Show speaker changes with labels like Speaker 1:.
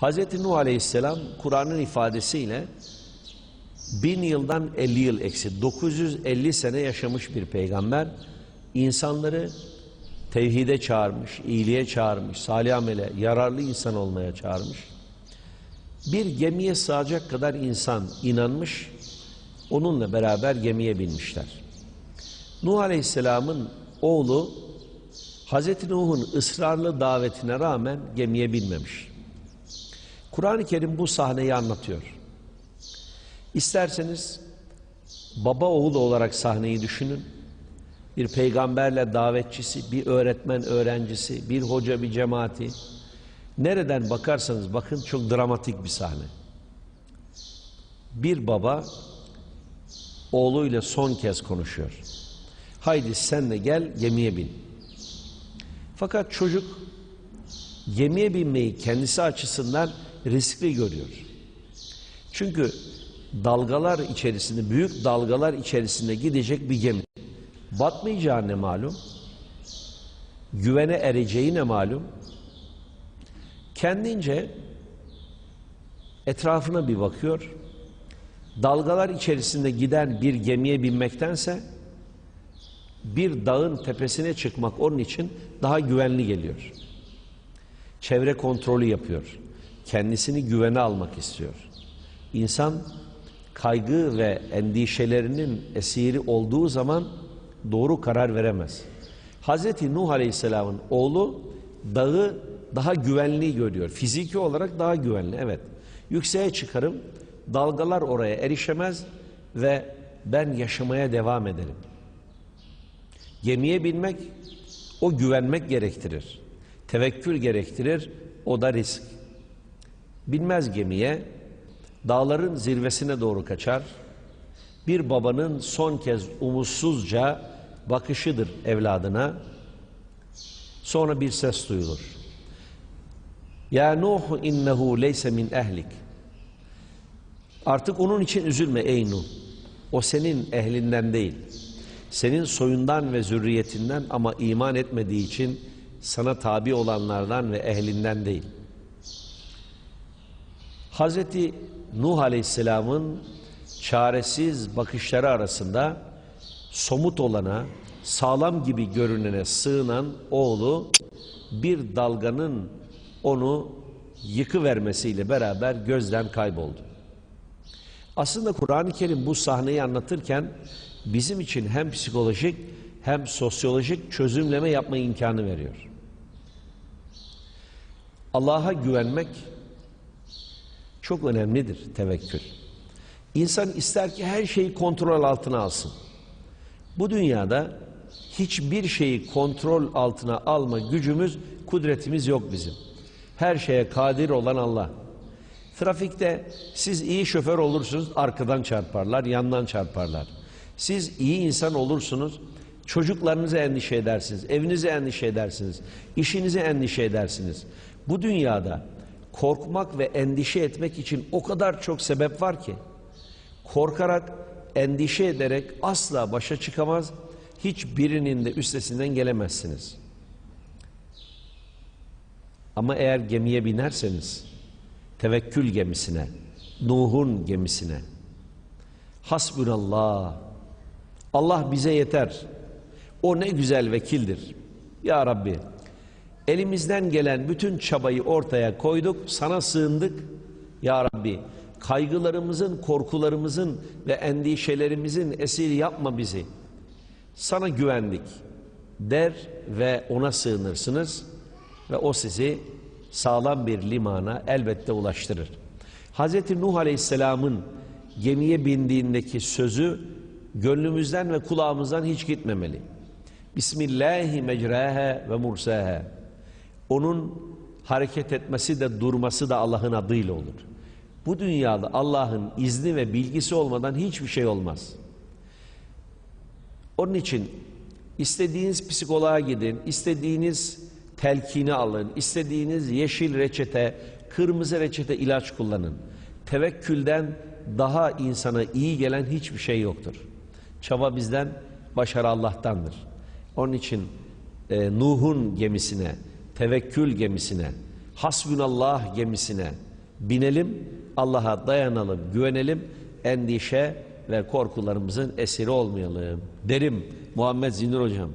Speaker 1: Hz. Nuh Aleyhisselam Kur'an'ın ifadesiyle bin yıldan 50 yıl eksi 950 sene yaşamış bir peygamber insanları tevhide çağırmış, iyiliğe çağırmış, salih amele, yararlı insan olmaya çağırmış. Bir gemiye sığacak kadar insan inanmış, onunla beraber gemiye binmişler. Nuh Aleyhisselam'ın oğlu Hazreti Nuh'un ısrarlı davetine rağmen gemiye binmemiş. Kur'an-ı Kerim bu sahneyi anlatıyor. İsterseniz baba oğul olarak sahneyi düşünün. Bir peygamberle davetçisi, bir öğretmen öğrencisi, bir hoca bir cemaati. Nereden bakarsanız bakın çok dramatik bir sahne. Bir baba oğluyla son kez konuşuyor. Haydi sen de gel gemiye bin. Fakat çocuk gemiye binmeyi kendisi açısından riskli görüyor. Çünkü dalgalar içerisinde, büyük dalgalar içerisinde gidecek bir gemi. Batmayacağı ne malum? Güvene ereceği ne malum? Kendince etrafına bir bakıyor. Dalgalar içerisinde giden bir gemiye binmektense bir dağın tepesine çıkmak onun için daha güvenli geliyor. Çevre kontrolü yapıyor. Kendisini güvene almak istiyor. İnsan kaygı ve endişelerinin esiri olduğu zaman doğru karar veremez. Hazreti Nuh Aleyhisselam'ın oğlu dağı daha güvenli görüyor. Fiziki olarak daha güvenli evet. Yükseğe çıkarım dalgalar oraya erişemez ve ben yaşamaya devam ederim. Gemiye binmek o güvenmek gerektirir. Tevekkül gerektirir. O da risk. Binmez gemiye dağların zirvesine doğru kaçar. Bir babanın son kez umutsuzca bakışıdır evladına. Sonra bir ses duyulur. Ya Nuh innehu leyse min ehlik. Artık onun için üzülme ey Nuh. O senin ehlinden değil. Senin soyundan ve zürriyetinden ama iman etmediği için sana tabi olanlardan ve ehlinden değil. Hazreti Nuh Aleyhisselam'ın çaresiz bakışları arasında somut olana, sağlam gibi görünene sığınan oğlu bir dalganın onu yıkıvermesiyle beraber gözden kayboldu. Aslında Kur'an-ı Kerim bu sahneyi anlatırken bizim için hem psikolojik hem sosyolojik çözümleme yapma imkanı veriyor. Allah'a güvenmek çok önemlidir tevekkül. İnsan ister ki her şeyi kontrol altına alsın. Bu dünyada hiçbir şeyi kontrol altına alma gücümüz, kudretimiz yok bizim. Her şeye kadir olan Allah. Trafikte siz iyi şoför olursunuz, arkadan çarparlar, yandan çarparlar. Siz iyi insan olursunuz, çocuklarınızı endişe edersiniz, evinizi endişe edersiniz, işinizi endişe edersiniz. Bu dünyada korkmak ve endişe etmek için o kadar çok sebep var ki, korkarak, endişe ederek asla başa çıkamaz, hiçbirinin de üstesinden gelemezsiniz. Ama eğer gemiye binerseniz, tevekkül gemisine, Nuh'un gemisine, hasbunallah, Allah bize yeter, o ne güzel vekildir. Ya Rabbi, elimizden gelen bütün çabayı ortaya koyduk, sana sığındık. Ya Rabbi, kaygılarımızın, korkularımızın ve endişelerimizin esiri yapma bizi. Sana güvendik der ve ona sığınırsınız ve o sizi sağlam bir limana elbette ulaştırır. Hz. Nuh Aleyhisselam'ın gemiye bindiğindeki sözü gönlümüzden ve kulağımızdan hiç gitmemeli. Bismillahi mecraha ve mursaha. Onun hareket etmesi de durması da Allah'ın adıyla olur. Bu dünyada Allah'ın izni ve bilgisi olmadan hiçbir şey olmaz. Onun için istediğiniz psikoloğa gidin, istediğiniz telkini alın, istediğiniz yeşil reçete, kırmızı reçete ilaç kullanın. Tevekkülden daha insana iyi gelen hiçbir şey yoktur. Çaba bizden, başarı Allah'tandır. Onun için e, Nuh'un gemisine, tevekkül gemisine, hasbunallah gemisine, binelim, Allah'a dayanalım, güvenelim, endişe ve korkularımızın esiri olmayalım derim Muhammed Zinur Hocam.